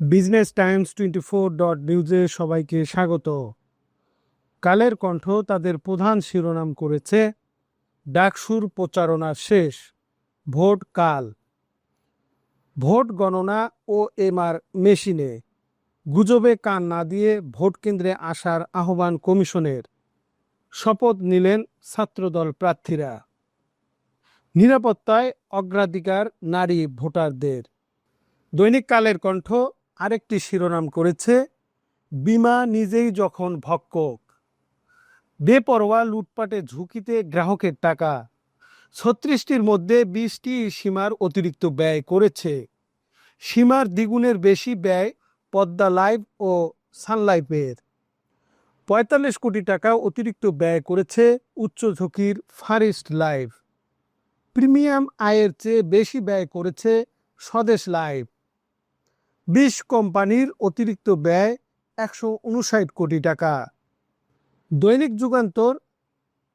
Business Times twenty four dot নিউজে সবাইকে স্বাগত। কালের কণ্ঠ তাদের প্রধান শিরোনাম করেছে, ডাকসুর প্রচারণা শেষ, ভোট কাল। ভোট গণনা ও এমআর মেশিনে, গুজবে কান না দিয়ে ভোট কেন্দ্রে আসার আহ্বান কমিশনের। শপথ নিলেন ছাত্রদল প্রার্থীরা। নিরাপত্তায় অগ্রাধিকার নারী ভোটারদের। দৈনিক কালের কণ্ঠ আরেকটি শিরোনাম করেছে, বিমা নিজেই যখন ভক্ষক। বেপরোয়া লুটপাটে ঝুঁকিতে গ্রাহকের টাকা। ছত্রিশটির মধ্যে বিশটি সীমার অতিরিক্ত ব্যয় করেছে। সীমার দ্বিগুণের বেশি ব্যয় পদ্মা লাইভ ও সানলাইফের পঁয়তাল্লিশ কোটি টাকা অতিরিক্ত ব্যয় করেছে উচ্চ ঝুঁকির ফারিস্ট লাইভ। প্রিমিয়াম আয়ের চেয়ে বেশি ব্যয় করেছে স্বদেশ লাইভ। বিশ কোম্পানির অতিরিক্ত ব্যয় একশো উনষাট কোটি টাকা। দৈনিক যুগান্তর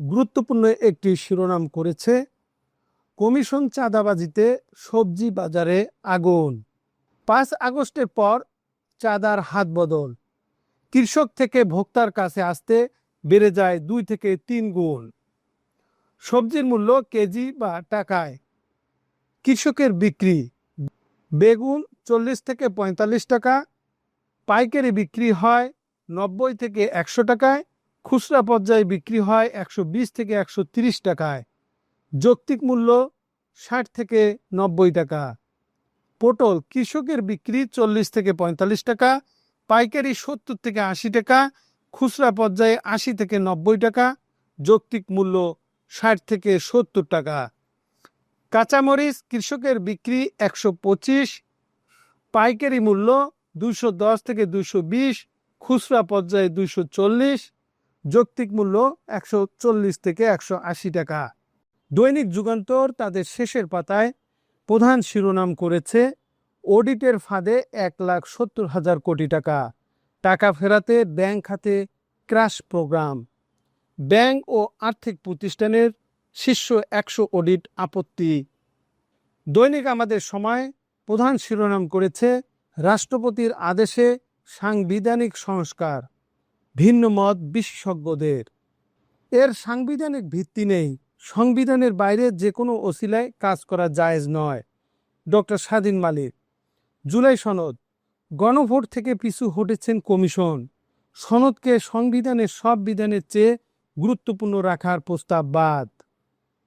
গুরুত্বপূর্ণ একটি শিরোনাম করেছে, কমিশন চাঁদাবাজিতে সবজি বাজারে আগুন। পাঁচ আগস্টের পর চাঁদার হাত বদল। কৃষক থেকে ভোক্তার কাছে আসতে বেড়ে যায় দুই থেকে তিন গুণ। সবজির মূল্য কেজি বা টাকায়। কৃষকের বিক্রি বেগুন চল্লিশ থেকে পঁয়তাল্লিশ টাকা, পাইকারি বিক্রি হয় নব্বই থেকে একশো টাকায়, খুচরা পর্যায়ে বিক্রি হয় একশো বিশ থেকে একশো টাকায়। যৌক্তিক মূল্য ষাট থেকে নব্বই টাকা। পটল কৃষকের বিক্রি চল্লিশ থেকে পঁয়তাল্লিশ টাকা, পাইকারি সত্তর থেকে আশি টাকা, খুচরা পর্যায়ে আশি থেকে নব্বই টাকা, যৌক্তিক মূল্য ষাট থেকে সত্তর টাকা। কাঁচামরিচ কৃষকের বিক্রি একশো পঁচিশ, পাইকারি মূল্য দুশো দশ থেকে দুশো বিশ, খুচরা পর্যায়ে দুশো চল্লিশ, যৌক্তিক মূল্য একশো চল্লিশ থেকে একশো আশি টাকা। দৈনিক যুগান্তর তাদের শেষের পাতায় প্রধান শিরোনাম করেছে, অডিটের ফাঁদে এক লাখ সত্তর হাজার কোটি টাকা। টাকা ফেরাতে ব্যাংক খাতে ক্রাশ প্রোগ্রাম। ব্যাংক ও আর্থিক প্রতিষ্ঠানের শীর্ষ একশো অডিট আপত্তি। দৈনিক আমাদের সময় প্রধান শিরোনাম করেছে রাষ্ট্রপতির আদেশে সাংবিধানিক সংস্কার, ভিন্ন মত বিশেষজ্ঞদের। এর সাংবিধানিক ভিত্তি নেই, সংবিধানের বাইরে যে কোনো ওসিলায় কাজ করা জায়েজ নয়। ডক্টর স্বাধীন মালিক, জুলাই সনদ, গণভোট থেকে পিছু হটেছেন কমিশন, সনদকে সংবিধানের সব বিধানের চেয়ে গুরুত্বপূর্ণ রাখার প্রস্তাব বাদ।